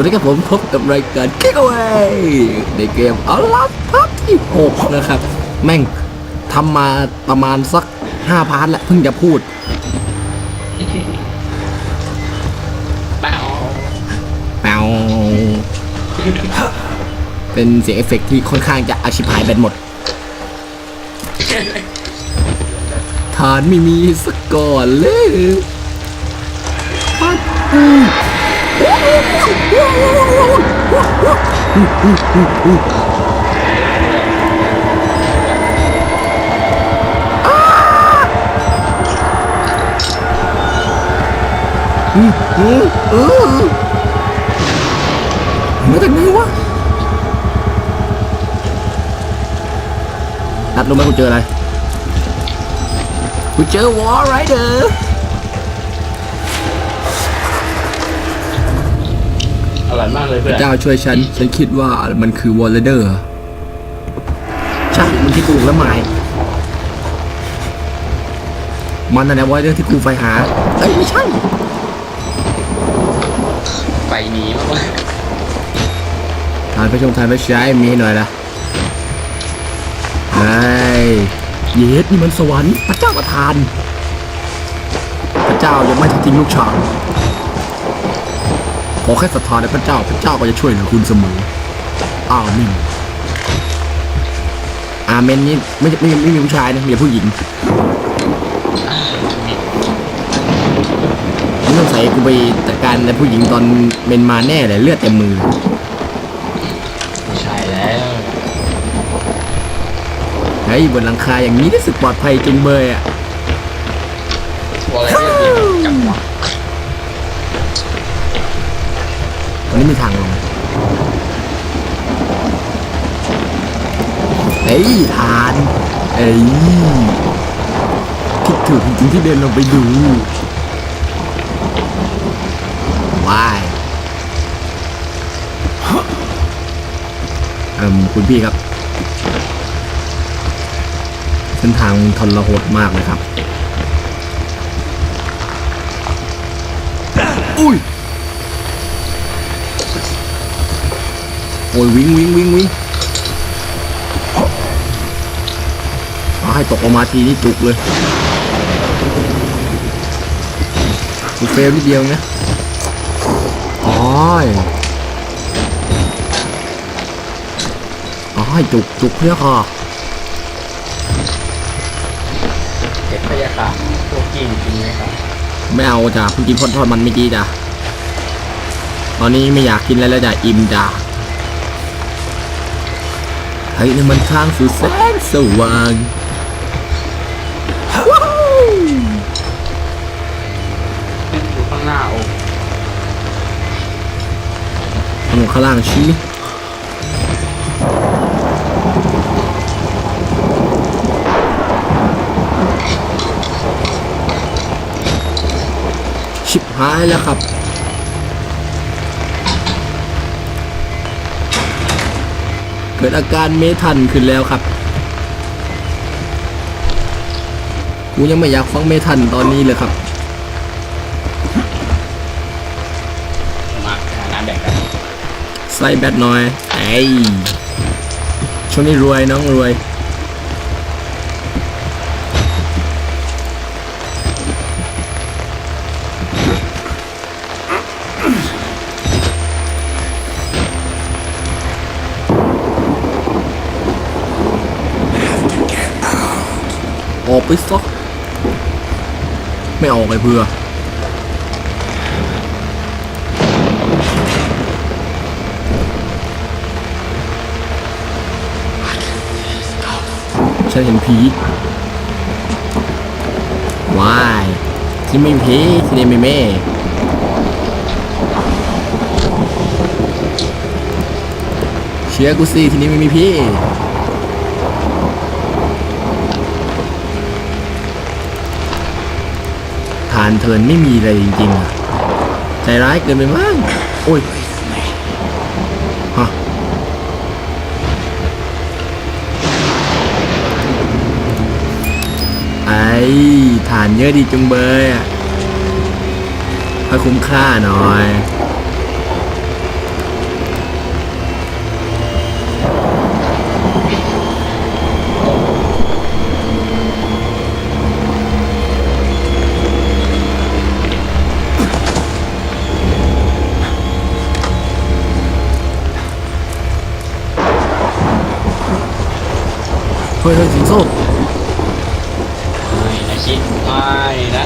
วัสดีครับผมพบกับรายการ Giveaway ในเกมอลาพัทที่ 6 นะครับ แม่งทำมาประมาณสัก 5 พาร์ทแล้วเพิ่งจะพูด เปล่าแปวเป็นเสียงเอฟเฟกต์ที่ค่อนข้างจะอาชิพายแบนหมด ฐานไม่มีสักก่อนเลย ปัดอืมอืมอืมอืมมาจากไหนวะนัดรู้ไหมกูเจออะไรกูเจอวอลไรเดอร์ ร่อยมากเลยเพื่อนเจ้าช่วยฉัน ฉันคิดว่ามันคือวอลไรเดอร์ ใช่มันที่กูแล้วหมายมันนั่นแหละวอลไรเดอร์ที่กูไปหา เอ้ยไม่ใช่ ไฟหนีมากทานไปชงทานไปใช้มีให้หน่อยละไอ้ยเยสนี่มันสวรรค์พระเจ้าประทาน พระเจ้ายังไม่ทอดทิ้งลูกชายข อแค่ศรัทธาในพระเจ้า พระเจ้าก็จะช่วยเหลือคุณเสมออาเมนอาเมนนี่ไม่ไม่ไม่มีผู้ชายนะมีแต่ผู้หญิงนี่ต้องใส่กูไปจัดการในผู้หญิงตอนเมนมาแน่เลยเลือดเต็มมือใช่แล้วเฮ้ยบนหลังคาอย่างนี้รู้สึกปลอดภัยจริงเบยอะ ตอนนี้มีทางลงเฮ้ยทานเอ้ยคิดถูกจริงที่เดินลงไปดูว้ายเอ่มคุณพี่ครับ เส้นทางทรหดมากเลยครับ อุ้ย โอ้ยวิ่งวิ่งวิ่งวิ่งเอาให้ตกออกมาทีนี่จุกเลยกูเฟลนิดเดียวนะอ๋อยอ๋อยจุกจุกเพื่อคอเก็บพยาค่ะพวกกินจริงไหมครับไม่เอาจ้ะเพิ่งกินพอดทอดมันไม่ดีจ้ะตอนนี้ไม่อยากกินแล้วแล้วจ้ะอิ่มจ้ะ เฮ้ยนี่มันทางสู่แสงสว่างว้าวอยู่ข้างหน้าโอ้ทางข้างล่างชี้ชิบหายแล้วครับ เกิดอาการเมทันขึ้นแล้วครับ กูยังไม่อยากฟังเมทันตอนนี้เลยครับ มาหาน้ำแดกกันใส่แบตหน่อยไอ้ยช่วงนี้รวยน้องรวย ออกไปซะไม่ออกเลยเพื่อฉันเห็นผีว้ายที่ไม่มีผีที่นี่ไม่เม่เชื่อกูสิที่นี่ไม่มีพี่ ทานเทินไม่มีเลยจริงๆอะใจร้ายเกินไปมั้งโอ้ยฮะไอ้ฐานเยอะดีจุงเบยอะให้คุ้มค่าหน่อย ฮ้ยเฮ้ยสิงโซ่ไม่นะชิดไม่นะ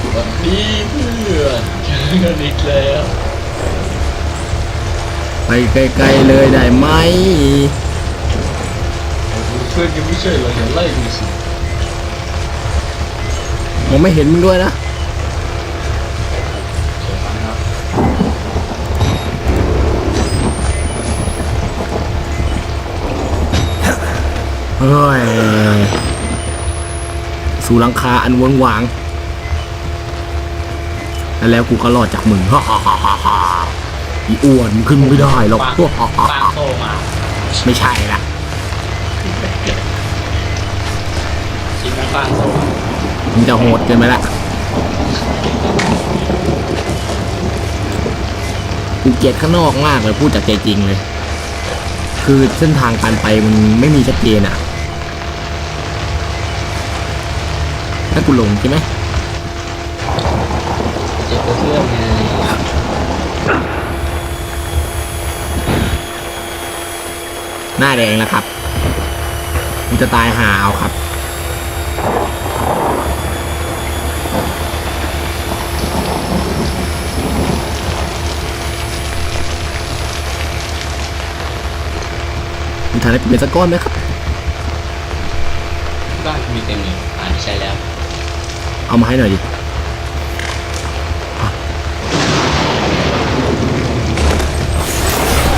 สวัสดีเพื่อนเจอกันอีกแล้วไปไกลๆเลยได้ไหมเพื่อนยังไม่ใช่เหรออย่าไล่ดูสิผมไม่เห็นมึงด้วยนะ ฮ้ย สู่หลังคาอันวนวางแล้วแล้วกูก็รอดจากมึงฮ่าฮ่าฮ่าฮ่าอีอ้วนขึ้นไม่ได้หรอกปางฮ่าฮ่าฮ่าปางโตมาไม่ใช่ละชิดนะปางโตมามึงจะโหดเกินไปละกูเกลียดข้างนอกมากเลยพูดจากใจจริงเลย คือเส้นทางการไปมันไม่มีชัดเจนอะ ถ้ากูลงใช่ไหมเจ็บเพื่อนไงหน้าแดงแล้วครับมันจะตายหาเอาครับมีทางได้เป็นสักก้อนไหมครับบ้านมีเต็มเลยอ่านใช่แล้ว เอามาให้หน่อยดิอะ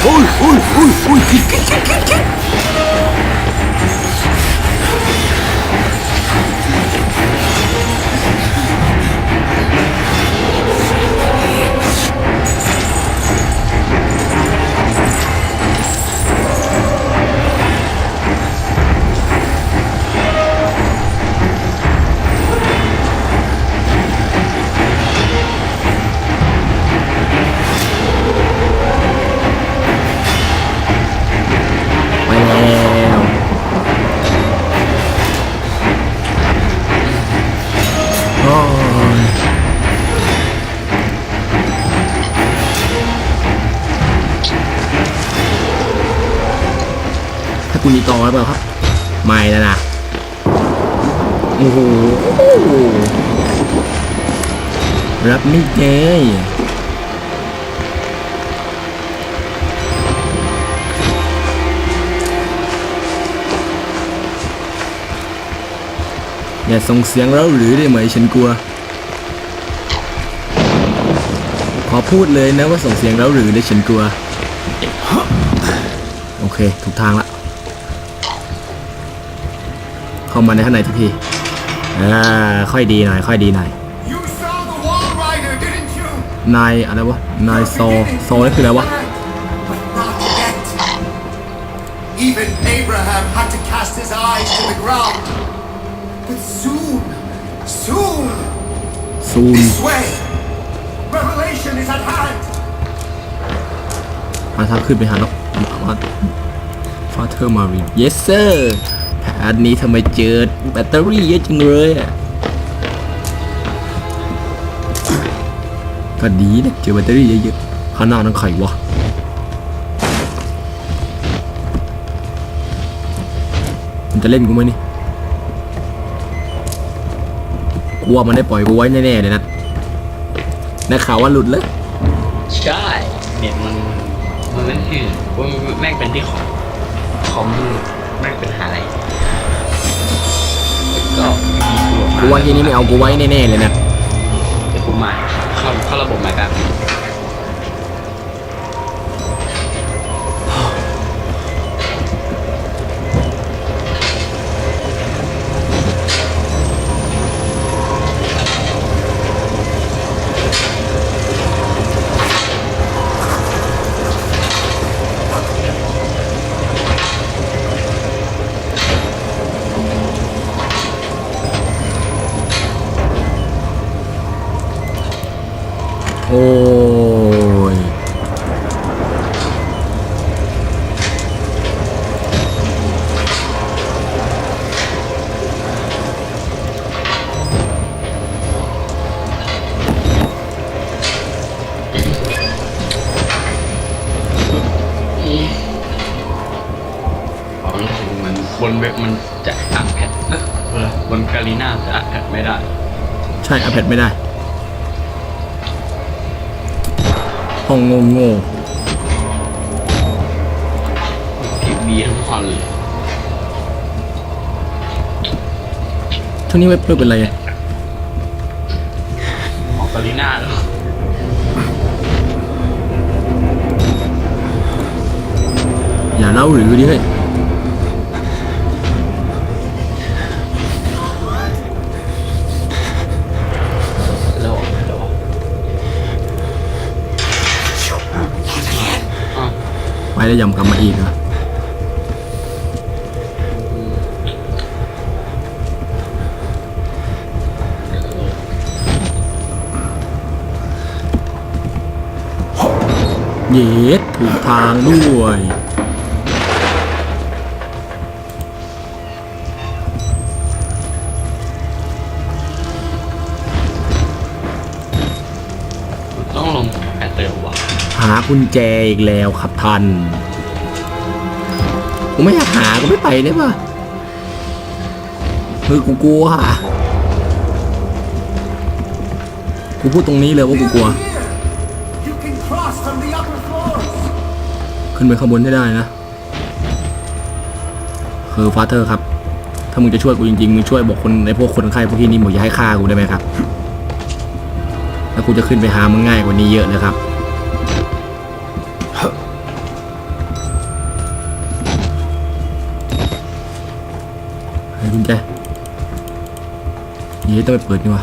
อุ้ยอุ้ยอุ้ยอุ้ย อย่าส่งเสียงแล้วหรือได้ไหมฉันกลัว ขอพูดเลยนะว่าส่งเสียงแล้วหรือได้ฉันกลัว โอเค ถูกทางละ เข้ามาในข้างในทุกทีอ่าค่อยดีหน่อย ค่อยดีหน่อย You saw the wall rider, didn't you? นายอะไรวะ นายโซโซนี่คืออะไรวะ But not yet. Even Abraham had to cast his eyes to the ground. ซูน this way. Revelation is at hand. มาทางขึ้นไปหาน้องมาฟาเธอร์มารีน yes sir แผนนี้ทำไมเจอแบตเตอรี่เยอะจังเลยอะก็ดีนะเจอแบตเตอรี่เยอะๆข้างหน้านั่นใครวะมันจะเล่นกูไหมนี่ กลัวมันได้ปล่อยกูไว้แน่ๆเลยนะได้ข่าวว่าหลุดเลยใช่เน็ตมันมันนั่นคือว่าแม่งเป็นที่ของคอมแม่งเป็นหาอะไรก็มีตัวมากูว่าที่นี่ไม่เอากูไว้แน่ๆเลยนะเดี๋ยวผมมาเข้าเข้าระบบมาครับโวงนี้เว็บเพิ่มเป็นไรอะออกกาลีน่าแล้วอย่าเล่าหรือดิเฮ้ยแล้วแล้วอ้าวไปแล้วยำกลับมาอีกเหรอ เย็ดถูกทางด้วย ต้องลงแพทเติมว่ะหากุญแจอีกแล้วครับท่านกูไม่อยากหาก็ไม่ไปได้ปะคือกูกลัวกูพูดตรงนี้เลยว่ากูกลัว ขึ้นไปข้างบนให้ได้นะคือฟาเธอร์ครับ ถ้ามึงจะช่วยกูจริงๆ มึงช่วยบอกคนในพวกคนไข้พวกที่นี่บอกอย่าให้ฆ่ากูได้ไหมครับ แล้วกูจะขึ้นไปหามึงง่ายกว่านี้เยอะเลยครับไอ้กุญแจเย้ต้องไปเปิดนี่วะ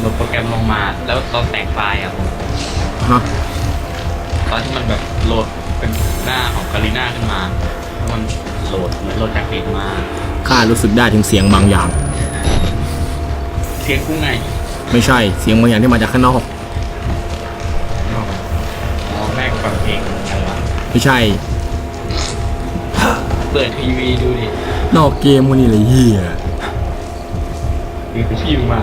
โหลดโปรแกรมลงมา แล้วตอนแตกไฟล์อะผมฮะตอนที่มันแบบโหลดเป็นหน้าของกาลิน่าขึ้นมาแล้วมันโหลดเหมือนโหลดจากเด็กมาข้ารู้สึกได้ถึงเสียงบางอย่าง เสียงกุ้งไงไม่ใช่เสียงบางอย่างที่มาจากข้างนอก อ๋อแม่งฟังเพลงอะไรวะไม่ใช่ เปิดทีวีดูดินอกเกมคนนี้เลยเฮียหรือพิมพ์มา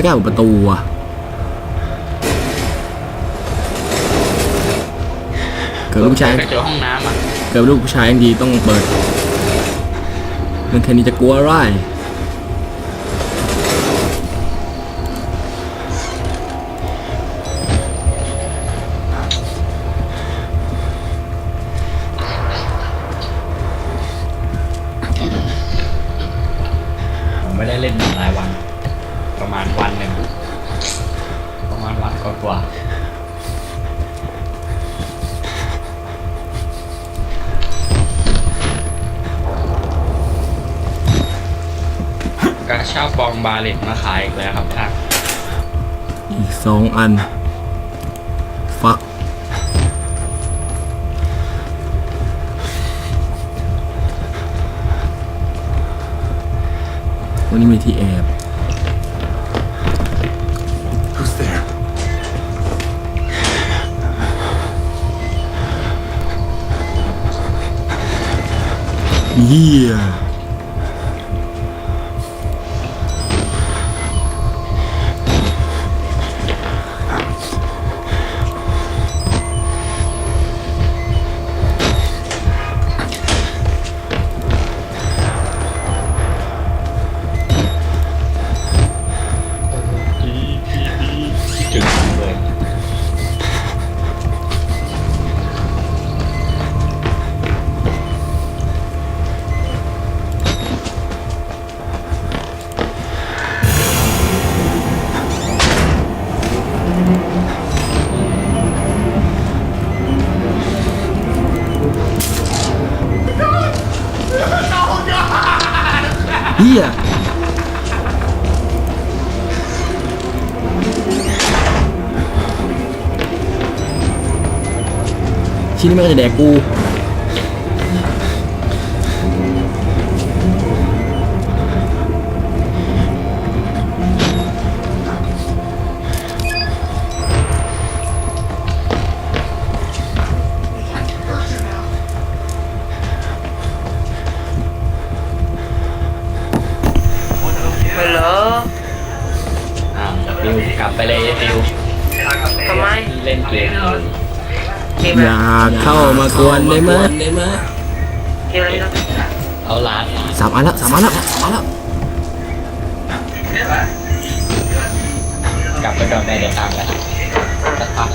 ไม่กล้าเปิดประตูอะเกิดลูกผู้ชายก็เจอห้องน้ำอะเกิดลูกผู้ชายดีต้องเปิดเรื่องแค่นี้จะกลัวอะไร เลตมาขายอีกแล้วครับท่านอีกสองอัน ฟัก วันนี้มีที่แอบ Who's there? เฮีย เฮียชิ้นนี้ไม่งจะแดกกู มากวนได้ไหมเกมอะไรนะเอาลาดสามอันแล้วสามอันแล้วสามอันแล้วกลับไปก่อนแม่เดี๋ยวตามไปสักพัก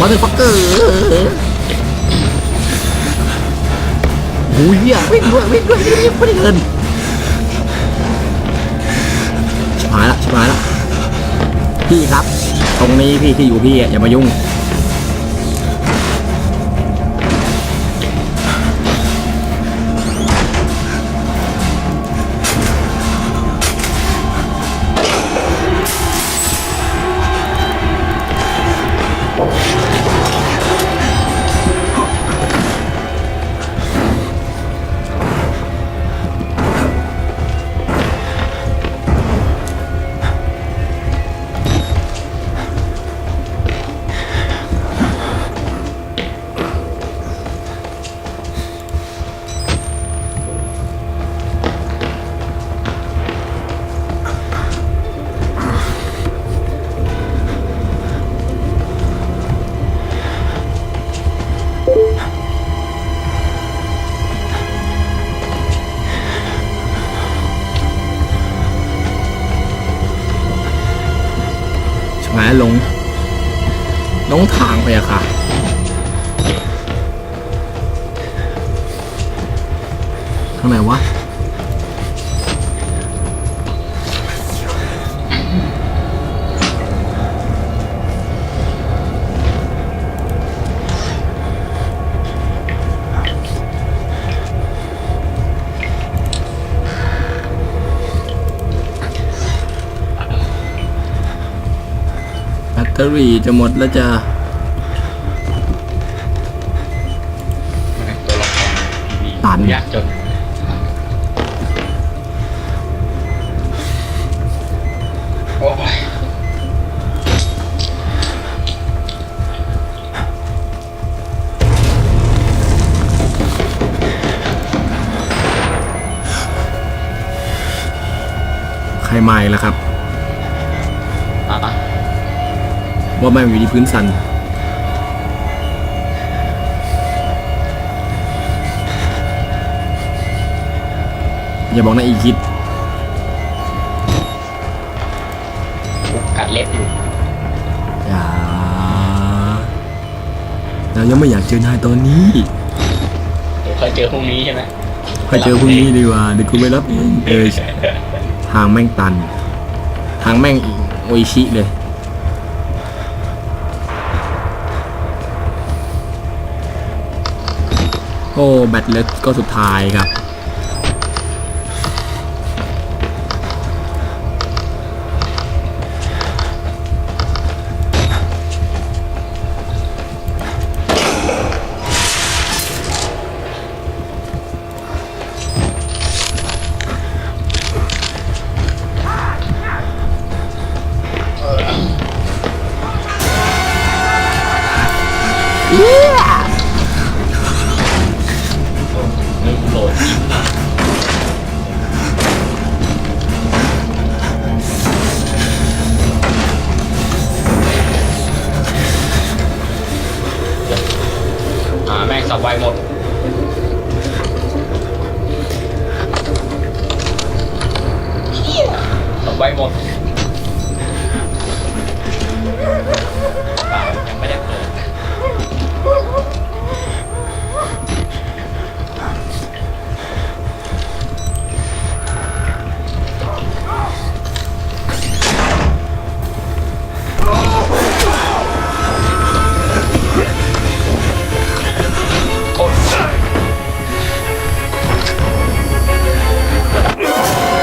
มาเตอร์ฟักเกอร์โอ้ยเหี้ยวิ่งด้วยวิ่งด้วยวิ่งด้วยไม่ได้เงิน มาแล้วพี่ครับ ตรงนี้พี่ที่อยู่พี่อย่ามายุ่ง ตเตอรี่จะหมดแล้วจ้ะ ว่าแม่งอยู่ที่พื้นสันอย่าบอกนะอีคิดกัดเล็บอยู่อย่าเรายังไม่อยากเจอนายตอนนี้เดี๋ยวค่อยเจอพรุ่งนี้ใช่ไหมค่อยเจอพรุ่งนี้ดีกว่าเดี๋ยวกูไปรับเองเออทางแม่งตัน ทางแม่งโออิชิเลย โอ้แบตเล็กก็สุดท้ายครับลื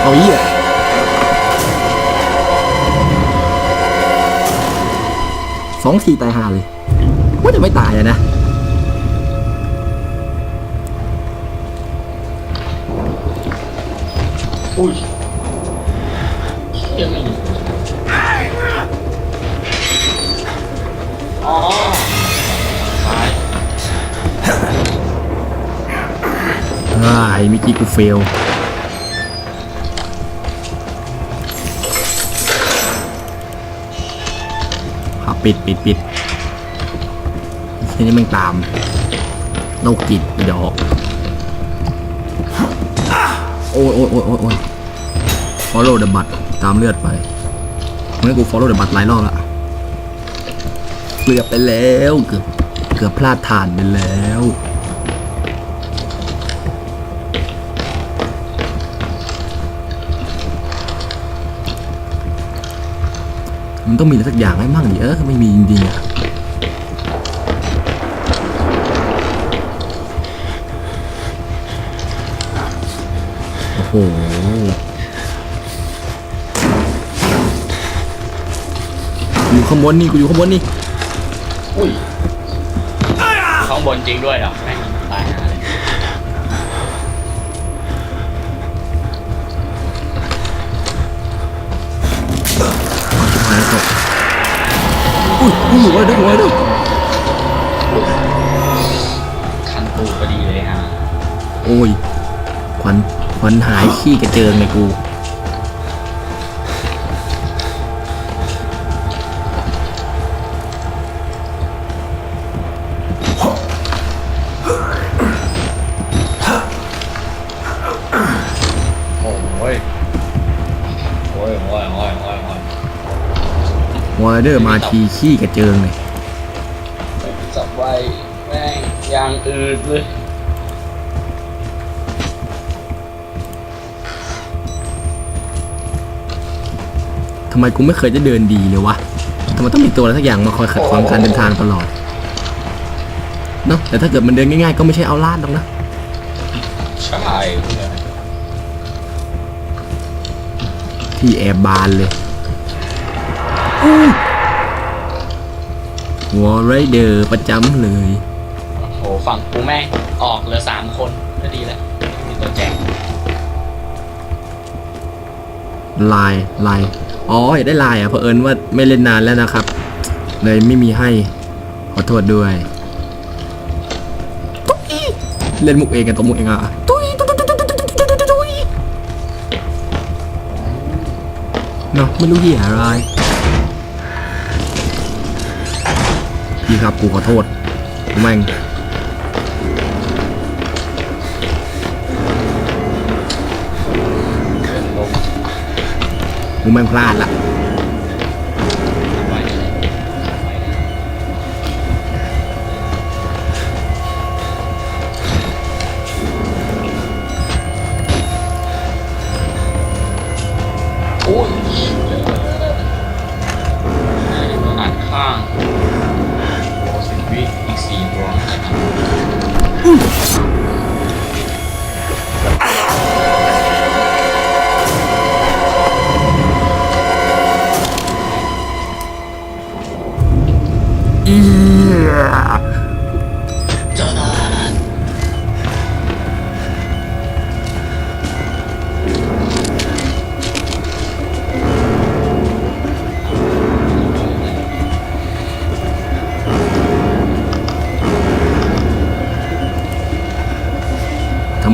เอาเหี้ยสองทีตายห่าเลยว่าจะไม่ตายอะนะอุ้ยเชี่ยไม่อยู่อ๋อซ้ายอ่าไอ้เมื่อกี้กูเฟล ปิดปิดปิดทีนี้มันตามโรคจิตอีดอกโอ้ยโอ้ยโอ้ยโอ้ยโอ้ย follow the บัตตามเลือดไปเมื่อกู follow the บัตหลายรอบละเกือบไปแล้ว เกือบเกือบพลาดฐานไปแล้ว มันต้องมีอะไรสักอย่างให้มั่งดิเออไม่มีจริงๆอะโอ้โหอยู่ข้างบนนี่กูอยู่ข้างบนนี่อุ้ยข้างบนจริงด้วยเหรอ หัวด้วยหัวด้วยคันตูพอดีเลยฮะโอ้ยควันควันหายขี้กระเจิงเลยกู เดอร์มาทีขี้กระเจิงเลยจับไว้แม่งยางอืดเลยทำไมกูไม่เคยจะเดินดีเลยวะทำไมต้องมีตัวอะไรสักอย่างมาคอยขัดขวางการเดินทางตลอด เนาะแต่ถ้าเกิดมันเดินง่ายๆ ก็ไม่ใช่เอาลาดหรอกนะ ใช่ที่แอร์บานเลย วอลไรเดอร์ประจำเลย โอ้ฝั่งกูแม่งออกเหลือสามคนก็ดีแหละวมีตัวแจกลายลายอ๋อได้ไลายอะเพราะเอิญว่าไม่เล่นนานแล้วนะครับ เลยไม่มีให้ ขอโทษด้วยเล่นมุกเองกันตัวมุกเองอะตุ้ยตุ้ยตุ้ยตุ้ยตุ้ยเนาะไม่รู้เหี้ยอะไร ครับ กูขอโทษแม่งเป็นมกูแม่งพลาดละ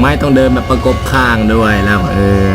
ไม่ต้องเดินแบบประกบข้างด้วยแล้วเออ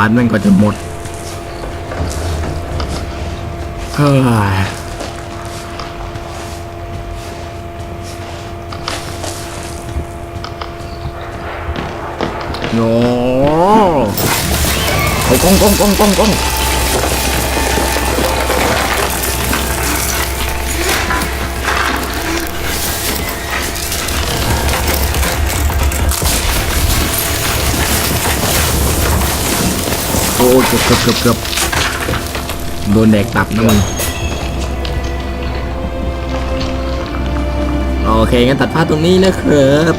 านมันก็จะหมดเฮ้โนเอากงกงกงกงกง อ้ยเกือบเกือบเกือบเกือบโดนแดกตับนะมึงโอเคงั้นตัดภาพตรงนี้นะครับ